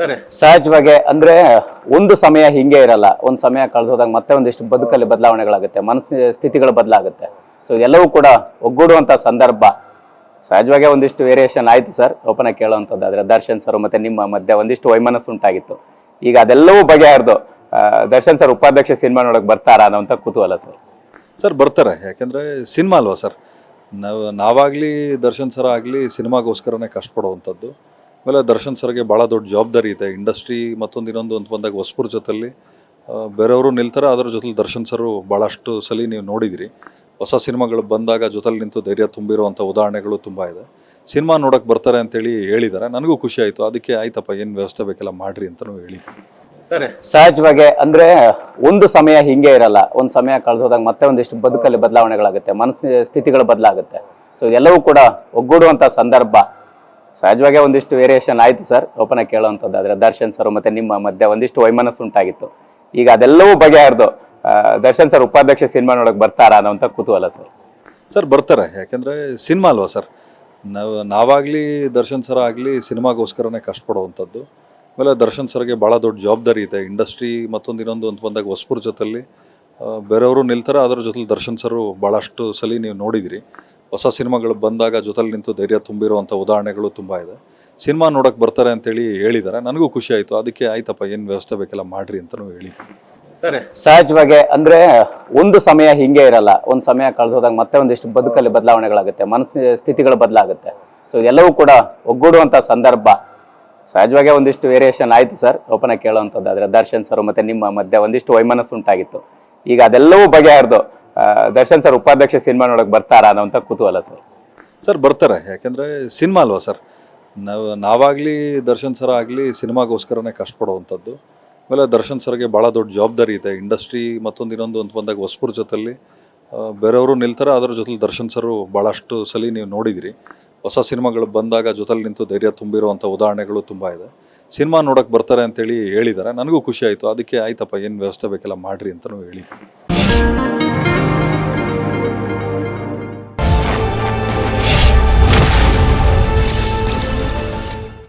ಸರಿ. ಸಹಜವಾಗಿ ಅಂದ್ರೆ ಒಂದು ಸಮಯ ಹಿಂಗೆ ಇರಲ್ಲ. ಒಂದು ಸಮಯ ಕಳೆದು ಹೋದಾಗ ಮತ್ತೆ ಒಂದಿಷ್ಟು ಬದುಕಲ್ಲಿ ಬದಲಾವಣೆಗಳಾಗುತ್ತೆ. ಮನಸ್ಸಿನ ಸ್ಥಿತಿಗಳು ಬದಲಾಗುತ್ತೆ. ಸೊ ಎಲ್ಲವೂ ಕೂಡ ಒಗ್ಗೂಡುವಂತ ಸಂದರ್ಭ. ಸಹಜವಾಗಿ ಒಂದಿಷ್ಟು ವೇರಿಯೇಷನ್ ಆಯ್ತು ಸರ್ ಓಪನ್ ಆಗಿ ಕೇಳುವಂಥದ್ದಾದ್ರೆ ದರ್ಶನ್ ಸರ್ ಮತ್ತೆ ನಿಮ್ಮ ಮಧ್ಯೆ ಒಂದಿಷ್ಟು ವೈಮನಸ್ಸು ಉಂಟಾಗಿತ್ತು. ಈಗ ಅದೆಲ್ಲವೂ ಬಗೆಹರಿದು ದರ್ಶನ್ ಸರ್ ಉಪಾಧ್ಯಕ್ಷ ಸಿನಿಮಾ ನೋಡಕ್ ಬರ್ತಾರಾ ಅನ್ನೋಂಥ ಕುತೂಹಲ ಸರ್ ಸರ್ ಬರ್ತಾರೆ. ಯಾಕೆಂದರೆ ಸಿನಿಮಾ ಅಲ್ವಾ ಸರ್ ನಾವು ನಾವಾಗಲಿ ದರ್ಶನ್ ಸರ್ ಆಗಲಿ ಸಿನಿಮಾಗೋಸ್ಕರನೇ ಕಷ್ಟಪಡುವಂಥದ್ದು. ಆಮೇಲೆ ದರ್ಶನ್ ಸರ್ಗೆ ಭಾಳ ದೊಡ್ಡ ಜವಾಬ್ದಾರಿ ಇದೆ. ಇಂಡಸ್ಟ್ರಿ ಮತ್ತೊಂದು ಇನ್ನೊಂದು ಅಂತ ಬಂದಾಗ ಹೊಸಪುರ ಜೊತೆಲಿ ಆ, ಬೇರೆಯವರು ನಿಲ್ತಾರೆ ಅದರ ಜೊತೆಲಿ ದರ್ಶನ್ ಸರು ಭಾಳಷ್ಟು ಸಲ ನೀವು ನೋಡಿದಿರಿ. ಹೊಸ ಸಿನಿಮಾಗಳು ಬಂದಾಗ ಜೊತೆಲಿ ನಿಂತು ಧೈರ್ಯ ತುಂಬಿರುವಂಥ ಉದಾಹರಣೆಗಳು ತುಂಬ ಇದೆ. ಸಿನಿಮಾ ನೋಡೋಕೆ ಬರ್ತಾರೆ ಅಂತೇಳಿ ಹೇಳಿದ್ದಾರೆ. ನನಗೂ ಖುಷಿ ಆಯಿತು. ಅದಕ್ಕೆ ಆಯ್ತಪ್ಪ ಏನು ವ್ಯವಸ್ಥೆ ಬೇಕೆಲ್ಲ ಮಾಡಿರಿ ಅಂತಲೂ ಹೇಳಿ ಸರಿ. ಸಹಜವಾಗಿ ಅಂದ್ರೆ ಒಂದು ಸಮಯ ಹಿಂಗೆ ಇರಲ್ಲ. ಒಂದು ಸಮಯ ಕಳೆದೋದಾಗ ಮತ್ತೆ ಒಂದಿಷ್ಟು ಬದುಕಲ್ಲಿ ಬದಲಾವಣೆಗಳಾಗುತ್ತೆ. ಮನಸ್ಸಿನ ಸ್ಥಿತಿಗಳು ಬದಲಾಗುತ್ತೆ. ಸೊ ಎಲ್ಲವೂ ಕೂಡ ಒಗ್ಗೂಡುವಂಥ ಸಂದರ್ಭ. ಸಹಜವಾಗಿ ಒಂದಿಷ್ಟು ವೇರಿಯೇಷನ್ ಆಯಿತು ಸರ್ ಓಪನ್ ಆಗಿ ಕೇಳುವಂಥದ್ದಾದ್ರೆ ದರ್ಶನ್ ಸರ್ ಮತ್ತೆ ನಿಮ್ಮ ಮಧ್ಯೆ ಒಂದಿಷ್ಟು ವೈಮನಸ್ಸು ಉಂಟಾಗಿತ್ತು. ಈಗ ಅದೆಲ್ಲವೂ ಬಗೆಹರಿದು ದರ್ಶನ್ ಸರ್ ಉಪಾಧ್ಯಕ್ಷ ಸಿನಿಮಾ ನೋಡಕ್ ಬರ್ತಾರಾ ಅನ್ನೋಂಥ ಕುತೂಹಲ ಸರ್ ಸರ್ ಬರ್ತಾರೆ. ಯಾಕೆಂದರೆ ಸಿನಿಮಾ ಅಲ್ವಾ ಸರ್ ನಾವು, ನಾವಾಗಲಿ ದರ್ಶನ್ ಸರ್ ಆಗಲಿ ಸಿನಿಮಾಗೋಸ್ಕರನೇ ಕಷ್ಟಪಡುವಂಥದ್ದು. ಆಮೇಲೆ ದರ್ಶನ್ ಸರ್ಗೆ ಭಾಳ ದೊಡ್ಡ ಜವಾಬ್ದಾರಿ ಇದೆ. ಇಂಡಸ್ಟ್ರಿ ಮತ್ತೊಂದು ಇನ್ನೊಂದು ಅಂತ ಬಂದಾಗ ಹೊಸಪುರ ಜೊತೆಲಿ ಬೇರೆಯವರು ನಿಲ್ತಾರೆ ಅದರ ಜೊತೆಲಿ ದರ್ಶನ್ ಸರು ಭಾಳಷ್ಟು ಸಲ ನೀವು ನೋಡಿದಿರಿ. ಹೊಸ ಸಿನಿಮಾಗಳು ಬಂದಾಗ ಜೊತೆಲಿ ನಿಂತು ಧೈರ್ಯ ತುಂಬಿರುವಂಥ ಉದಾಹರಣೆಗಳು ತುಂಬ ಇದೆ. ಸಿನಿಮಾ ನೋಡೋಕೆ ಬರ್ತಾರೆ ಅಂತೇಳಿ ಹೇಳಿದ್ದಾರೆ. ನನಗೂ ಖುಷಿ ಆಯಿತು. ಅದಕ್ಕೆ ಆಯ್ತಪ್ಪ ಏನು ವ್ಯವಸ್ಥೆ ಬೇಕೆಲ್ಲ ಮಾಡ್ರಿ ಅಂತಲೂ ಹೇಳಿದ್ವಿ ಸರಿ. ಸಹಜವಾಗಿ ಅಂದ್ರೆ ಒಂದು ಸಮಯ ಹಿಂಗೆ ಇರಲ್ಲ. ಒಂದು ಸಮಯ ಕಳೆದು ಹೋದಾಗ ಮತ್ತೆ ಒಂದಿಷ್ಟು ಬದುಕಲ್ಲಿ ಬದಲಾವಣೆಗಳಾಗುತ್ತೆ. ಮನಸ್ಸಿನ ಸ್ಥಿತಿಗಳು ಬದಲಾಗುತ್ತೆ. ಸೊ ಎಲ್ಲವೂ ಕೂಡ ಒಗ್ಗೂಡುವಂಥ ಸಂದರ್ಭ. ಸಹಜವಾಗಿ ಒಂದಿಷ್ಟು ವೇರಿಯೇಷನ್ ಆಯ್ತು ಸರ್. ಓಪನ್ ಆಗಿ ಆದರೆ ದರ್ಶನ್ ಸರ್ ಮತ್ತೆ ನಿಮ್ಮ ಮಧ್ಯೆ ಒಂದಿಷ್ಟು ವೈಮನಸ್ಸು ಉಂಟಾಗಿತ್ತು. ಈಗ ಅದೆಲ್ಲವೂ ಬಗೆಹರಿದು ದರ್ಶನ್ ಸರ್ ಉಪಾಧ್ಯಕ್ಷ ಸಿನಿಮಾ ನೋಡಕ್ ಬರ್ತಾರಾ ಅನ್ನೋಂಥ ಕುತೂಹಲ ಸರ್? ಸರ್ ಬರ್ತಾರೆ. ಯಾಕೆಂದರೆ ಸಿನಿಮಾ ಅಲ್ವಾ ಸರ್? ನಾವು ನಾವಾಗಲಿ ದರ್ಶನ್ ಸರ್ ಆಗಲಿ ಸಿನಿಮಾಗೋಸ್ಕರನೇ ಕಷ್ಟಪಡುವಂಥದ್ದು. ಆಮೇಲೆ ದರ್ಶನ್ ಸರ್ಗೆ ಭಾಳ ದೊಡ್ಡ ಜವಾಬ್ದಾರಿ ಇದೆ. ಇಂಡಸ್ಟ್ರಿ ಮತ್ತೊಂದು ಇನ್ನೊಂದು ಅಂತ ಬಂದಾಗ ಹೊಸಪುರ ಜೊತೆಲಿ ಆ, ಬೇರೆಯವರು ನಿಲ್ತಾರೆ ಅದರ ಜೊತೆಲಿ ದರ್ಶನ್ ಸರು ಭಾಳಷ್ಟು ಸಲ ನೀವು ನೋಡಿದಿರಿ. ಹೊಸ ಸಿನಿಮಾಗಳು ಬಂದಾಗ ಜೊತೆಲಿ ನಿಂತು ಧೈರ್ಯ ತುಂಬಿರುವಂಥ ಉದಾಹರಣೆಗಳು ತುಂಬ ಇದೆ. ಸಿನಿಮಾ ನೋಡೋಕ್ಕೆ ಬರ್ತಾರೆ ಅಂತೇಳಿ ಹೇಳಿದ್ದಾರೆ. ನನಗೂ ಖುಷಿ ಆಯಿತು. ಅದಕ್ಕೆ ಆಯ್ತಪ್ಪ ಏನು ವ್ಯವಸ್ಥೆ ಬೇಕೆಲ್ಲ ಮಾಡಿರಿ ಅಂತಲೂ ಹೇಳಿದ್ವಿ